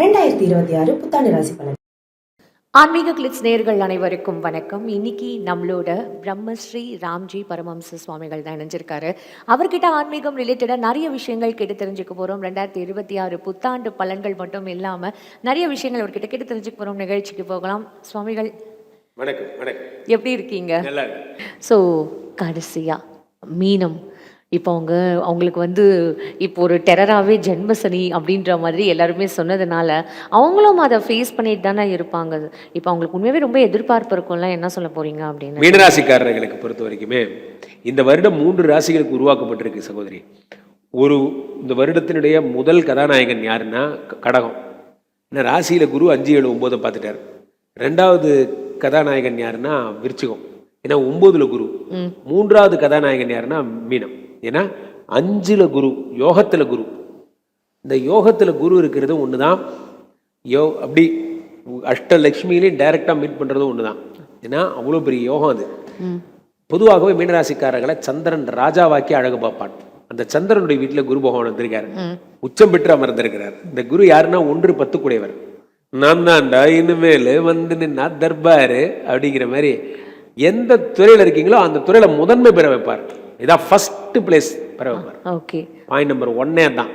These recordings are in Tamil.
ரெண்டாயிரத்தி இருபத்தி ஆறு புத்தாண்டு ராசி பலன். ஆன்மீக கிளிட்ஸ் நேர்கள் அனைவருக்கும் வணக்கம். இன்னைக்கு நம்மளோட பிரம்மஸ்ரீ ராம்ஜி பரமஹம்ச சுவாமிகள் தான் இணைஞ்சிருக்காரு. அவர்கிட்ட ஆன்மீகம் ரிலேட்டடாக நிறைய விஷயங்கள் கேட்டு தெரிஞ்சுக்க போகிறோம் ரெண்டாயிரத்தி இருபத்தி ஆறு புத்தாண்டு பலன்கள் மட்டும் இல்லாமல் நிறைய விஷயங்கள் அவர்கிட்ட கேட்டு தெரிஞ்சுக்க போகிறோம் நிகழ்ச்சிக்கு போகலாம். சுவாமிகள் வணக்கம் வணக்கம். எப்படி இருக்கீங்க? ஸோ கடைசியாக மீனம். இப்போ அவங்க அவங்களுக்கு வந்து இப்போ ஒரு டெரராகவே ஜென்மசனி அப்படின்ற மாதிரி எல்லாருமே சொன்னதுனால அவங்களும் அதை ஃபேஸ் பண்ணிட்டு தானே இருப்பாங்க. இப்போ அவங்களுக்கு உண்மையாகவே ரொம்ப எதிர்பார்ப்பு இருக்கும்ல என்ன சொல்ல போறீங்க அப்படின்னு? மீனராசிக்காரர்களுக்கு பொறுத்த வரைக்குமே இந்த வருடம் மூன்று ராசிகளுக்கு உருவாக்கப்பட்டிருக்கு சகோதரி. ஒரு இந்த வருடத்தினுடைய முதல் கதாநாயகன் யாருன்னா கடகம். ஏன்னா ராசியில குரு அஞ்சு ஏழு ஒன்பதை பார்த்துட்டார். ரெண்டாவது கதாநாயகன் யாருன்னா விருச்சிகம். ஏன்னா ஒன்பதுல குரு. மூன்றாவது கதாநாயகன் யாருன்னா மீனம். ஏன்னா அஞ்சுல குரு யோகத்துல குரு. இந்த யோகத்துல குரு இருக்கிறது ஒண்ணுதான். யோ அப்படி அஷ்டலக்ஷ்மியிலையும் டைரெக்டாக மீட் பண்ணுறதும் ஒன்று தான் ஏன்னா அவ்வளோ பெரிய யோகம் அது. பொதுவாகவே மீனராசிக்காரர்களை சந்திரன் ராஜாவாக்கி அழகு பார்ப்பான். அந்த சந்திரனுடைய வீட்டில் குரு பகவான் வந்திருக்காரு. உச்சம் பெற்று அமர்ந்திருக்கிறார். இந்த குரு யாருன்னா ஒன்று பத்து கூடையவர் நான் தான்டா இனிமேல் வந்து நின்னா தர்பாரு அப்படிங்கிற மாதிரி எந்த துறையில் இருக்கீங்களோ அந்த துறையில் முதன்மை பெற வைப்பார். இதான் ஃபர்ஸ்ட் பிளேஸ் வைப்பார் ஓகே பாயிண்ட் நம்பர் ஒன்னே தான்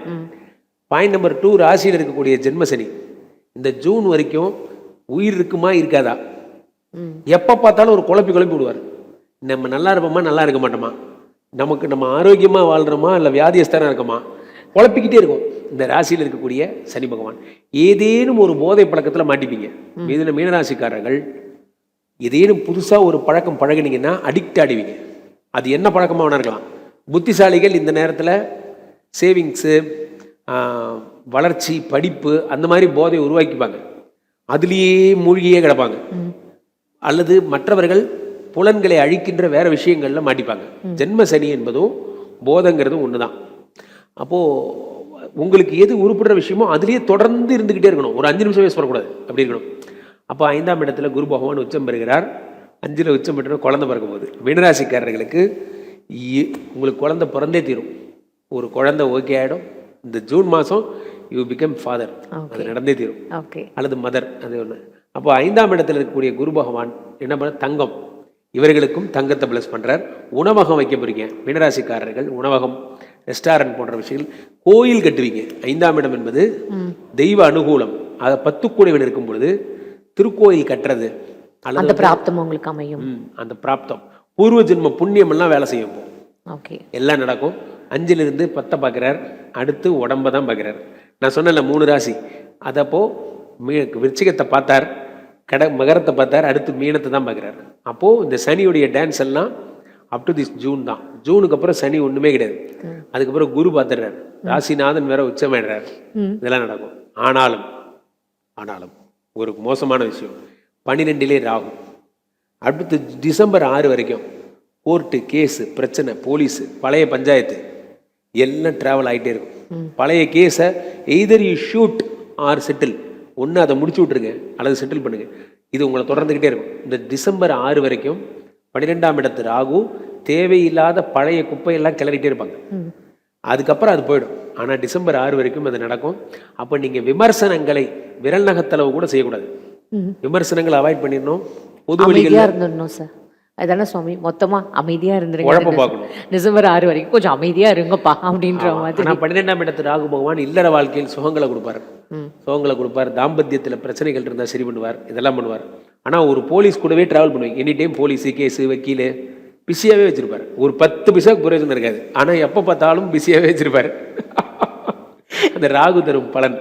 பாயிண்ட் நம்பர் டூ ராசியில் இருக்கக்கூடிய ஜென்மசனி இந்த ஜூன் வரைக்கும் உயிர் இருக்குமா இருக்காதா? எப்போ பார்த்தாலும் ஒரு குழப்பி குழப்பி விடுவார். நம்ம நல்லா இருப்போமா நல்லா இருக்க மாட்டோமா? நமக்கு நம்ம ஆரோக்கியமா வாழ்றோமா இல்லை வியாதியஸ்தானா இருக்கோமா? குழப்பிக்கிட்டே இருக்கும். இந்த ராசியில் இருக்கக்கூடிய சனி பகவான். ஏதேனும் ஒரு போதை பழக்கத்தில் மாட்டிப்பீங்க. மீதின மீனராசிக்காரர்கள் ஏதேனும் புதுசாக ஒரு பழக்கம் பழகுனீங்கன்னா அடிக்ட் ஆடுவீங்க அது என்ன பழக்கமாக வேணா இருக்கலாம் புத்திசாலிகள் இந்த நேரத்தில் சேவிங்ஸு வளர்ச்சி படிப்பு அந்த மாதிரி போதை உருவாக்கிப்பாங்க. அதுலேயே மூழ்கியே கிடப்பாங்க. அல்லது மற்றவர்கள் புலன்களை அழிக்கின்ற வேற விஷயங்கள்ல மாட்டிப்பாங்க. ஜென்ம சனி என்பதும் போதங்கிறதும் ஒன்று தான் அப்போது உங்களுக்கு எது உருப்படுற விஷயமோ அதுலேயே தொடர்ந்து இருந்துக்கிட்டே இருக்கணும். ஒரு அஞ்சு நிமிஷம் வேஸ்ட் பண்ணக்கூடாது. அப்படி இருக்கணும். அப்போ ஐந்தாம் இடத்துல குரு பகவான் உச்சம் பெறுகிறார். அஞ்சில் உச்சம் பெற்ற குழந்தை பிறக்க போகுது மீனராசிக்காரர்களுக்கு இ- உங்களுக்கு குழந்தை பிறந்தே தீரும். ஒரு குழந்தை ஓகே ஆகிடும் இந்த ஜூன் மாதம் யூ பிகம் ஃபாதர் அது நடந்தே தீரும். ஓகே அல்லது மதர் அது ஒன்று அப்போ ஐந்தாம் இடத்துல இருக்கக்கூடிய குரு பகவான் என்ன பண்ண தங்கம். இவர்களுக்கும் தங்கத்தை பிளஸ் பண்றார். உணவகம் வைக்க போறீங்க. மீனராசிக்காரர்கள் உணவகம் ரெஸ்டாரண்ட் போன்ற விஷயங்கள் கோயில் கட்டுவீங்க. ஐந்தாம் இடம் என்பது தெய்வ அனுகூலம். அதை பத்து கூடைவன் இருக்கும் பொழுது திருக்கோயில் கட்டுறது அந்த பிராப்தம் உங்களுக்கு அமையும். அந்த பிராப்தம். பூர்வ ஜென்ம புண்ணியம் எல்லாம் வேலை செய்யும் ஓகே. எல்லாம் நடக்கும். அஞ்சிலிருந்து பத்தை பார்க்குறார் அடுத்து உடம்ப தான் பார்க்குறார் நான் சொன்னேன்ல மூணு ராசி. அதப்போ மீ விருச்சிகத்தை பார்த்தார். கட மகரத்தை பார்த்தார். அடுத்து மீனத்தை தான் பார்க்குறாரு அப்போது இந்த சனியுடைய டான்ஸ் எல்லாம் அப் டு திஸ் ஜூன் தான். ஜூனுக்கு அப்புறம் சனி ஒன்றுமே கிடையாது. அதுக்கப்புறம் குரு பார்த்துடுறாரு. ராசிநாதன் வேற உச்சமாயிடுறாரு. இதெல்லாம் நடக்கும். ஆனாலும் ஆனாலும் ஒரு மோசமான விஷயம். பன்னிரெண்டிலே ராகு. அடுத்து டிசம்பர் ஆறு வரைக்கும் கோர்ட்டு கேஸு பிரச்சனை போலீஸு பழைய பஞ்சாயத்து எல்லாம் ட்ராவல் ஆகிட்டே இருக்கும். பழைய கேஸை either you shoot or settle ஒன்று அதை முடிச்சு விட்ருங்க அல்லது செட்டில் பண்ணுங்க. இது உங்களை தொடர்ந்துக்கிட்டே இருக்கும். இந்த டிசம்பர் ஆறு வரைக்கும் பன்னிரெண்டாம் இடத்து ராகு தேவையில்லாத பழைய குப்பையெல்லாம் கிளறிட்டே இருப்பாங்க. அதுக்கப்புறம் அது போயிடும். ஆனால் டிசம்பர் ஆறு வரைக்கும் அது நடக்கும். அப்போ நீங்கள் விமர்சனங்களை விரல் நகத்தளவு கூட செய்யக்கூடாது. விமர்சனங்களை அவாய்ட் பண்ணிடணும். பொது வழிகளில் இருந்துடணும் சார் அதானே சுவாமி? மொத்தமா அமைதியா இருந்துருங்க. டிசம்பர் ஆறு வரைக்கும் கொஞ்சம் அமைதியா இருங்கப்பா அப்படின்ற மாதிரி. ஆனால் பன்னிரெண்டாம் இடத்து ராகு பகவான் இல்லற வாழ்க்கையில் சுகங்களை கொடுப்பார். சுகங்களை கொடுப்பார். தாம்பத்தியத்தில் பிரச்சனைகள் இருந்தால் சரி பண்ணுவார். இதெல்லாம் பண்ணுவார். ஆனால் ஒரு போலீஸ் கூடவே டிராவல் பண்ணுவீங்க. எனி டைம் போலீஸு கேஸு வக்கீல் பிஸியாகவே வச்சிருப்பார். ஒரு பத்து பைசாக்கு பிரயோஜனம் இருக்காது. ஆனால் எப்போ பார்த்தாலும் பிஸியாகவே வச்சிருப்பார். அந்த ராகு தரும் பலன்.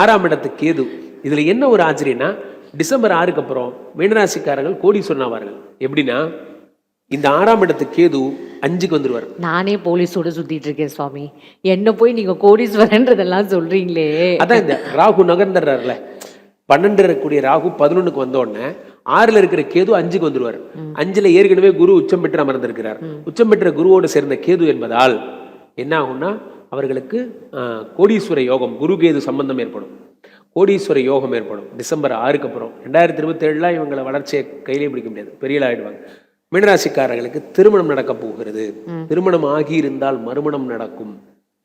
ஆறாம் இடத்து கேது. இதில் என்ன ஒரு ஆச்சரியம்னா டிசம்பர் ஆறுக்கு அப்புறம் மீனராசிக்காரர்கள் கோடீஸ்வரன் ஆவார்கள் எப்படின்னா இந்த ஆறாம் இடத்து கேது அஞ்சுக்கு வந்துருவார். நானே போலீஸோட சுத்திட்டு இருக்கேன் சுவாமி. என்ன போய் நீங்க கோடீஸ்வரன்றதெல்லாம் சொல்றீங்களே. அதான் இந்த ராகு நகர்ந்துடுறாருல பன்னெண்டு இருக்கக்கூடிய ராகு பதினொன்னுக்கு வந்த உடனே ஆறுல இருக்கிற கேது அஞ்சுக்கு வந்துருவார். அஞ்சுல ஏற்கனவே குரு உச்சம் பெற்று அமர்ந்திருக்கிறார். உச்சம் பெற்ற குருவோடு சேர்ந்த கேது என்பதால் என்ன ஆகும்னா அவர்களுக்கு கோடீஸ்வர யோகம் குரு கேது சம்பந்தம் ஏற்படும். கோடீஸ்வர யோகம் ஏற்படும். டிசம்பர் ஆறுக்கு அப்புறம். ரெண்டாயிரத்தி இருபத்தேழுல இவங்களை வளர்ச்சியை கையிலே பிடிக்க முடியாது. பெரிய ஆயிடுவாங்க மீனராசிக்காரர்களுக்கு திருமணம் நடக்க போகிறது. திருமணம் ஆகியிருந்தால் மறுமணம் நடக்கும்.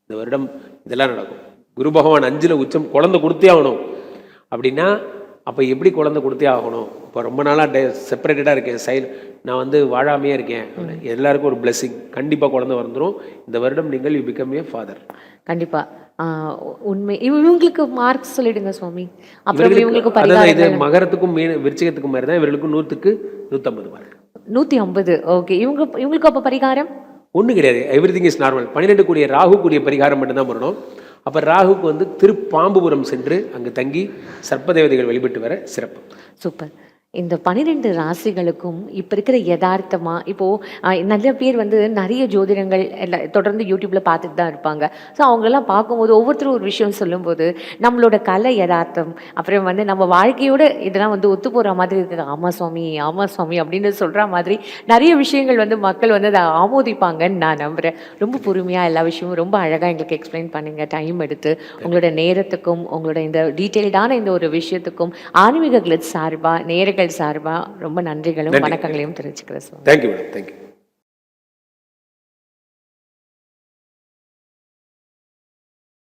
இந்த வருடம் இதெல்லாம் நடக்கும். குரு பகவான் அஞ்சுல உச்சம் குழந்தை கொடுத்தே ஆகணும். அப்படின்னா அப்போ எப்படி குழந்தை கொடுத்தே ஆகணும்? இப்போ ரொம்ப நாளாக டே செப்பரேட்டடாக இருக்கேன். சைல் நான் வந்து வாழாமையே இருக்கேன். எல்லாருக்கும் ஒரு blessing. கண்டிப்பாக குழந்தை வந்துடும் இந்த வருடம் நீங்கள் யூ பிகம் ஏ ஃபாதர் கண்டிப்பா. ஆஹ் உண்மை. இவ- இவங்களுக்கு மார்க் சொல்லிடுங்க சுவாமி. அப்புறம் இவங்களுக்கு இது மகரத்துக்கும் மீன விருச்சிகத்துக்கும் மாதிரி தான் இவர்களுக்கும் நூற்றுக்கு நூற்றம்பது மார்க் நூத்தி ஐம்பது ஓகே. இவங்க இவங்களுக்கு அப்ப பரிகாரம்? ஒன்றும் கிடையாது. எவ்ரி திங் இஸ் நார்மல் பன்னிரெண்டு கூடிய ராகு கூடிய பரிகாரம் மட்டும்தான் பண்ணணும் அப்போ ராகுக்கு வந்து திருப்பாம்புபுரம் சென்று அங்கு தங்கி சர்ப்பதேவதைகள் வழிபட்டு வர சிறப்பு. சூப்பர். இந்த பனிரெண்டு ராசிகளுக்கும் இப்போ இருக்கிற யதார்த்தமாக இப்போது நிறைய பேர் வந்து நிறைய ஜோதிடங்கள் எல்லாம் தொடர்ந்து யூடியூப்பில் பார்த்துட்டு தான் இருப்பாங்க. ஸோ அவங்கெல்லாம் பார்க்கும்போது ஒவ்வொருத்தரும் ஒரு விஷயம் சொல்லும்போது நம்மளோட கலை யதார்த்தம் அப்புறம் வந்து நம்ம வாழ்க்கையோட இதெல்லாம் வந்து ஒத்து போகிற மாதிரி இருக்குது. ஆமா சுவாமி ஆமா சுவாமி அப்படின்னு சொல்கிற மாதிரி நிறைய விஷயங்கள் வந்து மக்கள் வந்து அதை ஆமோதிப்பாங்கன்னு நான் நம்புகிறேன் ரொம்ப பொறுமையாக எல்லா விஷயமும் ரொம்ப அழகாக எங்களுக்கு எக்ஸ்பிளைன் பண்ணுங்கள் டைம் எடுத்து உங்களோட நேரத்துக்கும் உங்களோட இந்த டீட்டெயில்டான இந்த ஒரு விஷயத்துக்கும் ஆன்மீக கிளத் சார்பா நேயர்கள் சார்பா ரொம்ப நன்றிகளும் வணக்கங்களையும் தெரிவிச்சுக்கிறேன் சுவாமி. Thank you madam thank you